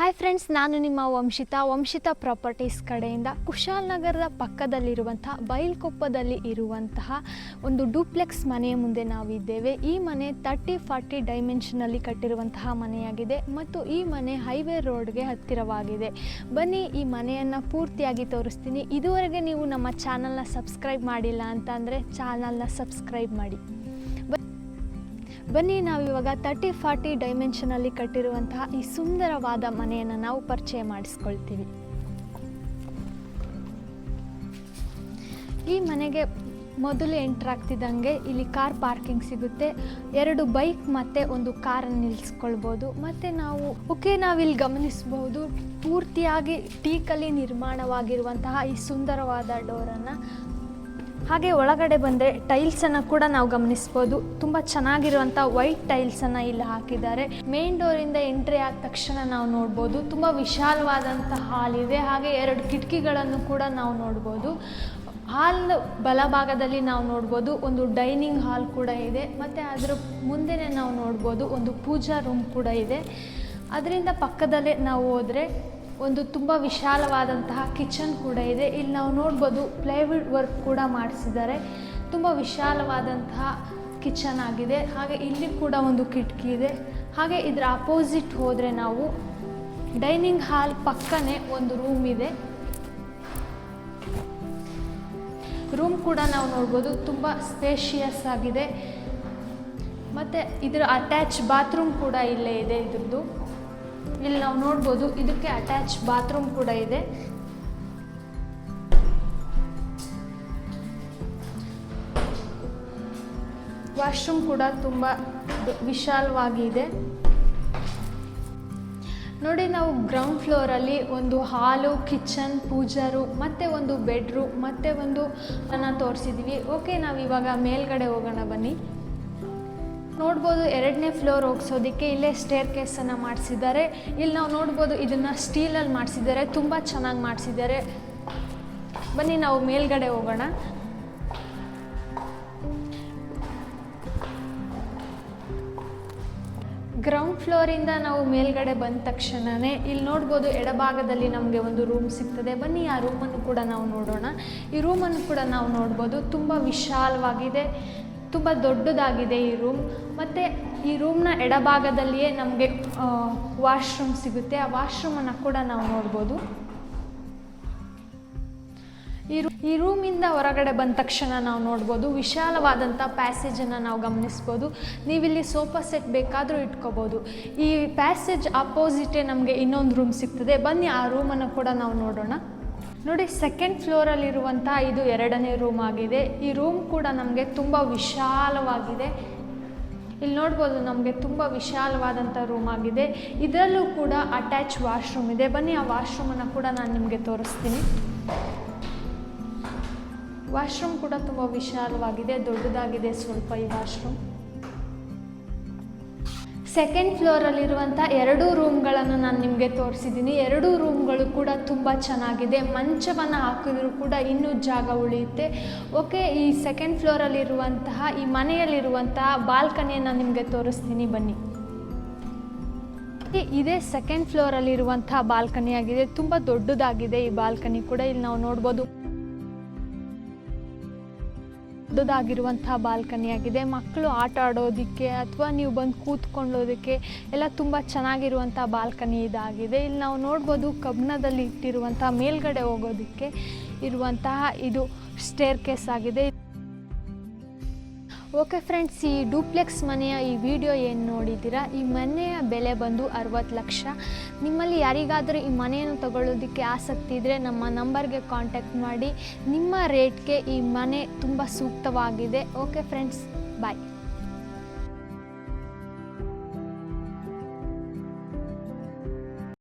Hi friends ನಾನು ನಿಮ್ಮ ವಂಶಿತಾ ವಂಶಿತಾ properties ಕಡೆಯಿಂದ ಕುಶಾಲನಗರದ ಪಕ್ಕದಲ್ಲಿರುವಂತಹ ಬೈಲ್ಕೊಪ್ಪದಲ್ಲಿ ಇರುವಂತಹ ಒಂದು ಡೂಪ್ಲೆಕ್ಸ್ ಮನೆಯ ಮುಂದೆ ನಾವಿದ್ದೇವೆ. ಈ ಮನೆ ತರ್ಟಿ ಫಾರ್ಟಿ ಡೈಮೆನ್ಷನಲ್ಲಿ ಕಟ್ಟಿರುವಂತಹ ಮನೆಯಾಗಿದೆ ಮತ್ತು ಈ ಮನೆ ಹೈವೇ ರೋಡ್ಗೆ ಹತ್ತಿರವಾಗಿದೆ. ಬನ್ನಿ, ಈ ಮನೆಯನ್ನು ಪೂರ್ತಿಯಾಗಿ ತೋರಿಸ್ತೀನಿ. ಇದುವರೆಗೆ ನೀವು ನಮ್ಮ ಚಾನಲ್ನ ಸಬ್ಸ್ಕ್ರೈಬ್ ಮಾಡಿಲ್ಲ ಅಂತ ಅಂದರೆ ಚಾನಲ್ನ ಸಬ್ಸ್ಕ್ರೈಬ್ ಮಾಡಿ. ಬನ್ನಿ, ನಾವು ಇವಾಗ ತರ್ಟಿ ಫಾರ್ಟಿ ಡೈಮೆನ್ಷನಲ್ಲಿ ಕಟ್ಟಿರುವಂತಹ ಈ ಸುಂದರವಾದ ಮನೆಯನ್ನು ನಾವು ಪರಿಚಯ ಮಾಡಿಸ್ಕೊಳ್ತೀವಿ. ಈ ಮನೆಗೆ ಮೊದಲು ಎಂಟ್ರ್ ಆಗ್ತಿದ್ದಂಗೆ ಇಲ್ಲಿ ಕಾರ್ ಪಾರ್ಕಿಂಗ್ ಸಿಗುತ್ತೆ. ಎರಡು ಬೈಕ್ ಮತ್ತು ಒಂದು ಕಾರನ್ನು ನಿಲ್ಲಿಸ್ಕೊಳ್ಬೋದು ಮತ್ತು ನಾವು ಓಕೆ, ನಾವಿಲ್ಲಿ ಗಮನಿಸ್ಬೋದು, ಪೂರ್ತಿಯಾಗಿ ಟೀಕಲ್ಲಿ ನಿರ್ಮಾಣವಾಗಿರುವಂತಹ ಈ ಸುಂದರವಾದ ಡೋರನ್ನು ಹಾಗೆ ಒಳಗಡೆ ಬಂದರೆ ಟೈಲ್ಸನ್ನು ಕೂಡ ನಾವು ಗಮನಿಸ್ಬೋದು. ತುಂಬ ಚೆನ್ನಾಗಿರುವಂಥ ವೈಟ್ ಟೈಲ್ಸನ್ನು ಇಲ್ಲಿ ಹಾಕಿದ್ದಾರೆ. ಮೇನ್ ಡೋರಿಂದ ಎಂಟ್ರಿ ಆದ ತಕ್ಷಣ ನಾವು ನೋಡ್ಬೋದು. ತುಂಬ ವಿಶಾಲವಾದಂಥ ಹಾಲ್ ಇದೆ. ಹಾಗೆ ಎರಡು ಕಿಟಕಿಗಳನ್ನು ಕೂಡ ನಾವು ನೋಡ್ಬೋದು. ಹಾಲ್ ಬಲಭಾಗದಲ್ಲಿ ನಾವು ನೋಡ್ಬೋದು. ಒಂದು ಡೈನಿಂಗ್ ಹಾಲ್ ಕೂಡ ಇದೆ. ಮತ್ತು ಅದರ ಮುಂದೆನೇ ನಾವು ನೋಡ್ಬೋದು. ಒಂದು ಪೂಜಾ ರೂಮ್ ಕೂಡ ಇದೆ. ಅದರಿಂದ ಪಕ್ಕದಲ್ಲೇ ನಾವು ಹೋದರೆ ಒಂದು ತುಂಬ ವಿಶಾಲವಾದಂತಹ ಕಿಚನ್ ಕೂಡ ಇದೆ. ಇಲ್ಲಿ ನಾವು ನೋಡ್ಬೋದು ಪ್ಲೈವುಡ್ ವರ್ಕ್ ಕೂಡ ಮಾಡಿಸಿದ್ದಾರೆ. ತುಂಬ ವಿಶಾಲವಾದಂತಹ ಕಿಚನ್ ಆಗಿದೆ. ಹಾಗೆ ಇಲ್ಲಿ ಕೂಡ ಒಂದು ಕಿಟಕಿ ಇದೆ. ಹಾಗೆ ಇದರ ಅಪೋಸಿಟ್ ಹೋದರೆ ನಾವು ಡೈನಿಂಗ್ ಹಾಲ್ ಪಕ್ಕನೇ ಒಂದು ರೂಮ್ ಇದೆ. ರೂಮ್ ಕೂಡ ನಾವು ನೋಡ್ಬೋದು ತುಂಬ ಸ್ಪೇಷಿಯಸ್ ಆಗಿದೆ. ಮತ್ತು ಇದರ ಅಟ್ಯಾಚ್ ಬಾತ್ರೂಮ್ ಕೂಡ ಇಲ್ಲೇ ಇದೆ ಇದ್ರದ್ದು. ಇಲ್ಲಿ ನಾವು ನೋಡ್ಬೋದು ಇದಕ್ಕೆ ಅಟ್ಯಾಚ್ ಬಾತ್ರೂಮ್ ಕೂಡ ಇದೆ. ವಾಶ್ರೂಮ್ ಕೂಡ ತುಂಬ ವಿಶಾಲವಾಗಿ ವಿಶಾಲವಾಗಿದೆ ನೋಡಿ ನಾವು ಗ್ರೌಂಡ್ ಫ್ಲೋರಲ್ಲಿ ಒಂದು ಹಾಲು ಕಿಚನ್ ಪೂಜಾರು ಮತ್ತು ಒಂದು ಬೆಡ್ರೂಮ್ ಮತ್ತು ಒಂದು ಅನ್ನ ತೋರಿಸಿದ್ವಿ. ಓಕೆ ನಾವು ಇವಾಗ ಮೇಲ್ಗಡೆ ಹೋಗೋಣ ಬನ್ನಿ. ನೋಡ್ಬೋದು ಎರಡನೇ ಫ್ಲೋರ್ ಹೋಗ್ಸೋದಕ್ಕೆ ಇಲ್ಲೇ ಸ್ಟೇರ್ ಕೇಸನ್ನು ಮಾಡಿಸಿದ್ದಾರೆ. ಇಲ್ಲಿ ನಾವು ನೋಡ್ಬೋದು ಇದನ್ನು ಸ್ಟೀಲಲ್ಲಿ ಮಾಡಿಸಿದ್ದಾರೆ, ತುಂಬ ಚೆನ್ನಾಗಿ ಮಾಡಿಸಿದ್ದಾರೆ. ಬನ್ನಿ ನಾವು ಮೇಲ್ಗಡೆ ಹೋಗೋಣ. ಗ್ರೌಂಡ್ ಫ್ಲೋರಿಂದ ನಾವು ಮೇಲ್ಗಡೆ ಬಂದ ತಕ್ಷಣವೇ ಇಲ್ಲಿ ನೋಡ್ಬೋದು ಎಡಭಾಗದಲ್ಲಿ ನಮಗೆ ಒಂದು ರೂಮ್ ಸಿಗ್ತದೆ. ಬನ್ನಿ ಆ ರೂಮನ್ನು ಕೂಡ ನಾವು ನೋಡೋಣ. ಈ ರೂಮನ್ನು ಕೂಡ ನಾವು ನೋಡ್ಬೋದು, ತುಂಬ ವಿಶಾಲವಾಗಿದೆ. ತುಂಬ ದೊಡ್ಡದಾಗಿದೆ ಈ ರೂಮ್ ಮತ್ತು ಈ ರೂಮ್ನ ಎಡಭಾಗದಲ್ಲಿಯೇ ನಮಗೆ ವಾಶ್ರೂಮ್ ಸಿಗುತ್ತೆ. ಆ ವಾಶ್ರೂಮನ್ನು ಕೂಡ ನಾವು ನೋಡ್ಬೋದು. ಈ ರೂ ಈ ರೂಮಿಂದ ಹೊರಗಡೆ ಬಂದ ತಕ್ಷಣ ನಾವು ನೋಡ್ಬೋದು. ವಿಶಾಲವಾದಂಥ ಪ್ಯಾಸೇಜನ್ನು ನಾವು ಗಮನಿಸ್ಬೋದು. ನೀವಿಲ್ಲಿ ಸೋಫಾ ಸೆಟ್ ಬೇಕಾದರೂ ಇಟ್ಕೋಬೋದು. ಈ ಪ್ಯಾಸೇಜ್ ಅಪೋಸಿಟೇ ನಮಗೆ ಇನ್ನೊಂದು ರೂಮ್ ಸಿಗ್ತದೆ. ಬನ್ನಿ, ಆ ರೂಮನ್ನು ಕೂಡ ನಾವು ನೋಡೋಣ. ನೋಡಿ ಸೆಕೆಂಡ್ ಫ್ಲೋರಲ್ಲಿರುವಂಥ ಇದು ಎರಡನೇ ರೂಮ್ ಆಗಿದೆ. ಈ ರೂಮ್ ಕೂಡ ನಮಗೆ ತುಂಬ ವಿಶಾಲವಾಗಿದೆ. ಇಲ್ಲಿ ನೋಡ್ಬೋದು, ನಮಗೆ ತುಂಬ ವಿಶಾಲವಾದಂಥ ರೂಮ್ ಆಗಿದೆ. ಇದರಲ್ಲೂ ಕೂಡ ಅಟ್ಯಾಚ್ ವಾಶ್ರೂಮ್ ಇದೆ. ಬನ್ನಿ, ಆ ವಾಶ್ರೂಮನ್ನು ಕೂಡ ನಾನು ನಿಮಗೆ ತೋರಿಸ್ತೀನಿ. ವಾಶ್ರೂಮ್ ಕೂಡ ತುಂಬ ವಿಶಾಲವಾಗಿದೆ, ದೊಡ್ಡದಾಗಿದೆ ಸ್ವಲ್ಪ ಈ ವಾಶ್ರೂಮ್ ಸೆಕೆಂಡ್ ಫ್ಲೋರಲ್ಲಿರುವಂಥ ಎರಡೂ ರೂಮ್ಗಳನ್ನು ನಾನು ನಿಮಗೆ ತೋರಿಸಿದ್ದೀನಿ ಎರಡೂ ರೂಮ್ಗಳು ಕೂಡ ತುಂಬ ಚೆನ್ನಾಗಿದೆ. ಮಂಚವನ್ನು ಹಾಕಿದ್ರು ಕೂಡ ಇನ್ನೂ ಜಾಗ ಉಳಿಯುತ್ತೆ. ಓಕೆ ಈ ಸೆಕೆಂಡ್ ಫ್ಲೋರಲ್ಲಿರುವಂತಹ ಈ ಮನೆಯಲ್ಲಿರುವಂತಹ ಬಾಲ್ಕನಿಯನ್ನು ನಿಮಗೆ ತೋರಿಸ್ತೀನಿ ಬನ್ನಿ. ಇದೇ ಸೆಕೆಂಡ್ ಫ್ಲೋರಲ್ಲಿರುವಂತಹ ಬಾಲ್ಕನಿ ಆಗಿದೆ ತುಂಬ ದೊಡ್ಡದಾಗಿದೆ ಈ ಬಾಲ್ಕನಿ ಕೂಡ. ಇಲ್ಲಿ ನಾವು ನೋಡ್ಬೋದು ದೊಡ್ಡದಾಗಿರುವಂತಹ ಬಾಲ್ಕನಿ ಆಗಿದೆ ಮಕ್ಕಳು ಆಟ ಆಡೋದಕ್ಕೆ ಅಥವಾ ನೀವು ಬಂದು ಕೂತ್ಕೊಳ್ಳೋದಕ್ಕೆ ಎಲ್ಲ ತುಂಬ ಚೆನ್ನಾಗಿರುವಂಥ ಬಾಲ್ಕನಿ ಇದಾಗಿದೆ. ಇಲ್ಲಿ ನಾವು ನೋಡ್ಬೋದು ಕಬ್ಬಣದಲ್ಲಿ ಇಟ್ಟಿರುವಂತಹ ಮೇಲ್ಗಡೆ ಹೋಗೋದಕ್ಕೆ ಇರುವಂತಹ ಇದು ಸ್ಟೇರ್ ಕೇಸ್ ಆಗಿದೆ. ಓಕೆ ಫ್ರೆಂಡ್ಸ್ ಈ ಡೂಪ್ಲೆಕ್ಸ್ ಮನೆಯ ಈ ವಿಡಿಯೋ ಏನು ನೋಡಿದ್ದೀರಾ? ಈ ಮನೆಯ ಬೆಲೆ ಬಂದು ಅರವತ್ತು ಲಕ್ಷ. ನಿಮ್ಮಲ್ಲಿ ಯಾರಿಗಾದರೂ ಈ ಮನೆಯನ್ನು ತಗೊಳ್ಳೋದಕ್ಕೆ ಆಸಕ್ತಿ ಇದ್ದರೆ ನಮ್ಮ ನಂಬರ್ಗೆ ಕಾಂಟ್ಯಾಕ್ಟ್ ಮಾಡಿ. ನಿಮ್ಮ ರೇಟ್ಗೆ ಈ ಮನೆ ತುಂಬ ಸೂಕ್ತವಾಗಿದೆ. Okay friends bye